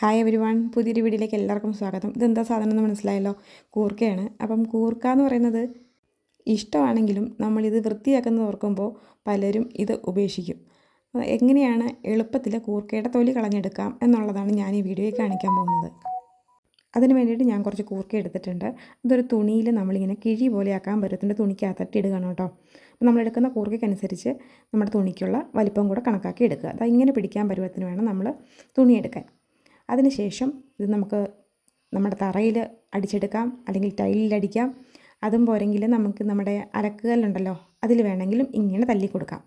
Hi every one പുതിയൊരു വീഡിയോയിലേക്ക് എല്ലാവർക്കും സ്വാഗതം. ഇതെന്താ സാധനം എന്ന് മനസ്സിലായല്ലോ? കൂർക്കയാണ്. അപ്പം കൂർക്ക എന്ന് പറയുന്നത് ഇഷ്ടമാണെങ്കിലും നമ്മളിത് വൃത്തിയാക്കുന്നത് ഓർക്കുമ്പോൾ പലരും ഇത് ഉപേക്ഷിക്കും. എങ്ങനെയാണ് എളുപ്പത്തിൽ കൂർക്കയുടെ തൊലി കളഞ്ഞെടുക്കാം എന്നുള്ളതാണ് ഞാൻ ഈ വീഡിയോയിൽ കാണിക്കാൻ പോകുന്നത്. അതിന് വേണ്ടിയിട്ട് ഞാൻ കുറച്ച് കൂർക്ക എടുത്തിട്ടുണ്ട്. ഇതൊരു തുണിയിൽ നമ്മളിങ്ങനെ കിഴി പോലെ ആക്കാൻ പറ്റത്തിന്റെ തുണിക്കകത്തിട്ട് ഇടുകയാണ് കേട്ടോ. അപ്പോൾ നമ്മളെടുക്കുന്ന കൂർക്കയ്ക്കനുസരിച്ച് നമ്മുടെ തുണിക്കുള്ള വലിപ്പം കൂടെ കണക്കാക്കി എടുക്കുക. അത് ഇങ്ങനെ പിടിക്കാൻ പരുവത്തിന് വേണം നമ്മൾ തുണി എടുക്കാൻ. അതിനുശേഷം ഇത് നമുക്ക് നമ്മുടെ തറയിൽ അടിച്ചെടുക്കാം അല്ലെങ്കിൽ ടൈലിൽ അടിക്കാം. അതും പോരെങ്കിൽ നമുക്ക് നമ്മുടെ അലക്കുകല്ലുണ്ടല്ലോ അതിൽ വേണമെങ്കിലും ഇങ്ങനെ തല്ലി കൊടുക്കാം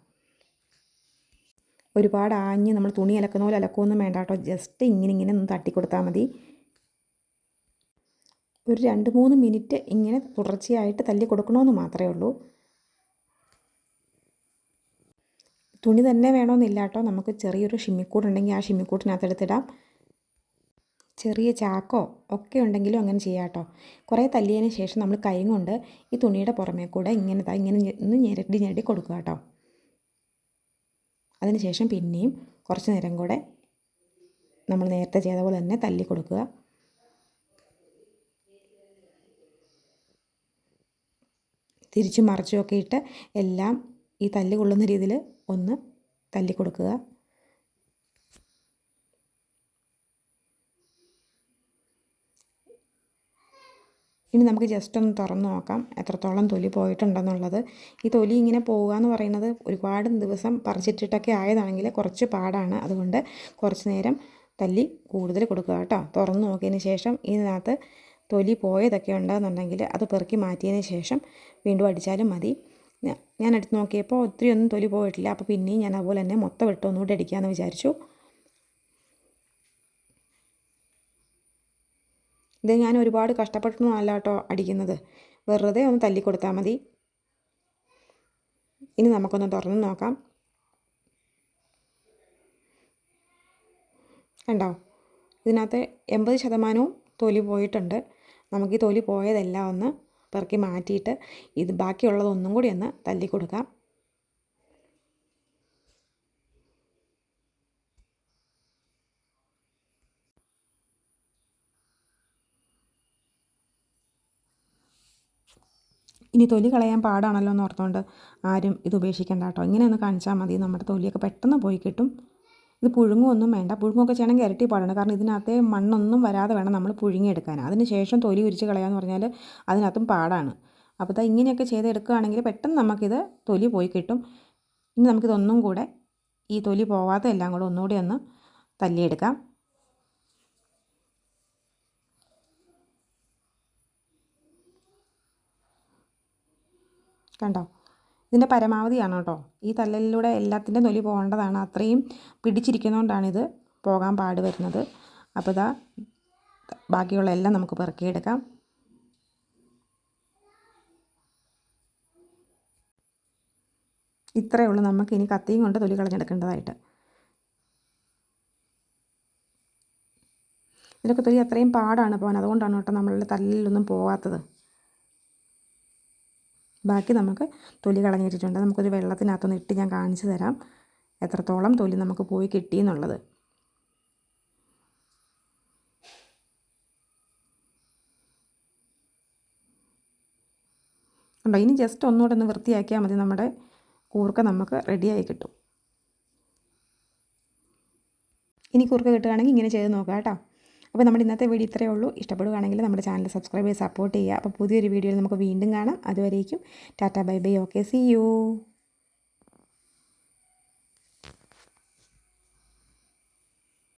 ഒരുപാട് ആഞ്ഞ് നമ്മൾ തുണി അലക്കുന്ന പോലെ അലക്കുമൊന്നും വേണ്ട കേട്ടോ ജസ്റ്റ് ഇങ്ങനെ ഇങ്ങനെ ഒന്ന് തട്ടിക്കൊടുത്താൽ മതി. ഒരു രണ്ട് മൂന്ന് മിനിറ്റ് ഇങ്ങനെ തുടർച്ചയായിട്ട് തല്ലി കൊടുക്കണമെന്ന് മാത്രമേ ഉള്ളൂ. തുണി തന്നെ വേണമെന്നില്ല കേട്ടോ നമുക്ക് ചെറിയൊരു ഷിമ്മിക്കൂടുണ്ടെങ്കിൽ ആ ഷിമ്മിക്കൂട്ടിനകത്ത് എടുത്തിടാം. ചെറിയ ചാക്കോ ഒക്കെ ഉണ്ടെങ്കിലും അങ്ങനെ ചെയ്യാം കേട്ടോ കുറേ തല്ലിയതിന് ശേഷം നമ്മൾ കൈ കൊണ്ട് ഈ തുണിയുടെ പുറമേ കൂടെ ഇങ്ങനെ ഇങ്ങനെ ഒന്ന് ഞെരടി ഞെരടി കൊടുക്കുക കേട്ടോ അതിനുശേഷം പിന്നെയും കുറച്ച് നേരം കൂടെ നമ്മൾ നേരത്തെ ചെയ്ത പോലെ തന്നെ തല്ലി കൊടുക്കുക. തിരിച്ചും മറിച്ചുമൊക്കെ ഇട്ട് എല്ലാം ഈ തല്ല് കൊള്ളുന്ന രീതിയിൽ ഒന്ന് തല്ലി കൊടുക്കുക. ഇനി നമുക്ക് ജസ്റ്റ് ഒന്ന് തുറന്ന് നോക്കാം. എത്രത്തോളം തൊലി പോയിട്ടുണ്ടെന്നുള്ളത്. ഈ തൊലി ഇങ്ങനെ പോവുക എന്ന് പറയുന്നത് ഒരുപാട് ദിവസം പറിച്ചിട്ടിട്ടൊക്കെ ആയതാണെങ്കിൽ കുറച്ച് പാടാണ്. അതുകൊണ്ട് കുറച്ച് നേരം തല്ലി കൂടുതൽ കൊടുക്കുക കേട്ടോ. തുറന്ന് നോക്കിയതിന് ശേഷം ഇതിനകത്ത് തൊലി പോയതൊക്കെ ഉണ്ടെന്നുണ്ടെങ്കിൽ അത് പെറുക്കി മാറ്റിയതിന് ശേഷം വീണ്ടും അടിച്ചാലും മതി. ഞാൻ എടുത്ത് നോക്കിയപ്പോൾ ഒത്തിരി ഒന്നും തൊലി പോയിട്ടില്ല. അപ്പോൾ പിന്നെയും ഞാൻ അതുപോലെ തന്നെ മൊത്തം ഇട്ട് അടിക്കാമെന്ന് വിചാരിച്ചു. ഇത് ഞാൻ ഒരുപാട് കഷ്ടപ്പെട്ടൊന്നും അല്ല കേട്ടോ അടിക്കുന്നത്. വെറുതെ ഒന്ന് തല്ലി കൊടുത്താൽ മതി. ഇനി നമുക്കൊന്ന് തുറന്ന് നോക്കാം. കണ്ടോ? ഇതിനകത്ത് എൺപത് ശതമാനവും തൊലി പോയിട്ടുണ്ട്. നമുക്ക് ഈ തൊലി പോയതെല്ലാം ഒന്ന് പെറുക്കി മാറ്റിയിട്ട് ഇത് ബാക്കിയുള്ളതൊന്നും കൂടി ഒന്ന് തല്ലി കൊടുക്കാം ഇനി തൊലി കളയാൻ പാടാണല്ലോ എന്ന് ഓർത്തുകൊണ്ട് ആരും ഇത് ഉപേക്ഷിക്കേണ്ട കേട്ടോ. ഇങ്ങനെ ഒന്ന് കാണിച്ചാൽ മതി. നമ്മുടെ തൊലിയൊക്കെ പെട്ടെന്ന് പോയി കിട്ടും. ഇത് പുഴുങ്ങുമൊന്നും വേണ്ട. പുഴുങ്ങൊക്കെ ചെയ്യണമെങ്കിൽ ഇരട്ടി പാടാണ്. കാരണം ഇതിനകത്തെ മണ്ണൊന്നും വരാതെ വേണം നമ്മൾ പുഴുങ്ങിയെടുക്കാൻ. അതിന് ശേഷം തൊലി ഉരിച്ച് കളയാന്ന് പറഞ്ഞാൽ അതിനകത്തും പാടാണ്. അപ്പോൾ ഇതാ ഇങ്ങനെയൊക്കെ ചെയ്തെടുക്കുകയാണെങ്കിൽ പെട്ടെന്ന് നമുക്കിത് തൊലി പോയി കിട്ടും. ഇനി നമുക്കിതൊന്നും കൂടെ ഈ തൊലി പോവാത്ത എല്ലാം കൂടെ ഒന്നുകൂടി ഒന്ന് തല്ലിയെടുക്കാം. കണ്ടോ? ഇതിന്റെ പരമാവധിയാണ് കേട്ടോ. ഈ തല്ലലിലൂടെ എല്ലാത്തിന്റെ തൊലി പോകേണ്ടതാണ്. അത്രയും പിടിച്ചിരിക്കുന്നതുകൊണ്ടാണിത് പോകാൻ പാട് വരുന്നത്. അപ്പോൾ ഇതാ ബാക്കിയുള്ള എല്ലാം നമുക്ക് പെറുക്കിയെടുക്കാം. ഇത്രയേ ഉള്ളൂ. നമുക്ക് ഇനി കത്തിയും കൊണ്ട് തൊലി കളഞ്ഞെടുക്കേണ്ടതായിട്ട്. ഇതിലൊക്കെ തൊലി അത്രയും പാടാണ് പോകാൻ. അതുകൊണ്ടാണ് കേട്ടോ നമ്മളുടെ തല്ലിലൊന്നും പോകാത്തത്. ബാക്കി നമുക്ക് തൊലി കളഞ്ഞിട്ടിട്ടുണ്ട്. നമുക്കൊരു വെള്ളത്തിനകത്തൊന്ന് ഇട്ട് ഞാൻ കാണിച്ചു തരാം. എത്രത്തോളം തൊലി നമുക്ക് പോയി കിട്ടി എന്നുള്ളത്. ഉണ്ടോ ഇനി ജസ്റ്റ് ഒന്നുകൂടെ ഒന്ന് വൃത്തിയാക്കിയാൽ മതി. നമ്മുടെ കൂർക്ക നമുക്ക് റെഡിയായി കിട്ടും. ഇനി കൂർക്ക കിട്ടുകയാണെങ്കിൽ ഇങ്ങനെ ചെയ്ത് നോക്കാം കേട്ടോ. അപ്പോൾ നമ്മുടെ ഇന്നത്തെ വീഡിയോ ഇത്രയേ ഉള്ളൂ. ഇഷ്ടപ്പെടുകയാണെങ്കിൽ നമ്മുടെ ചാനൽ സബ്സ്ക്രൈബ് ചെയ്ത് സപ്പോർട്ട് ചെയ്യുക. അപ്പോൾ പുതിയൊരു വീഡിയോയിൽ നമുക്ക് വീണ്ടും കാണാം. അതുവരേക്കും Tata bye bye. Okay see you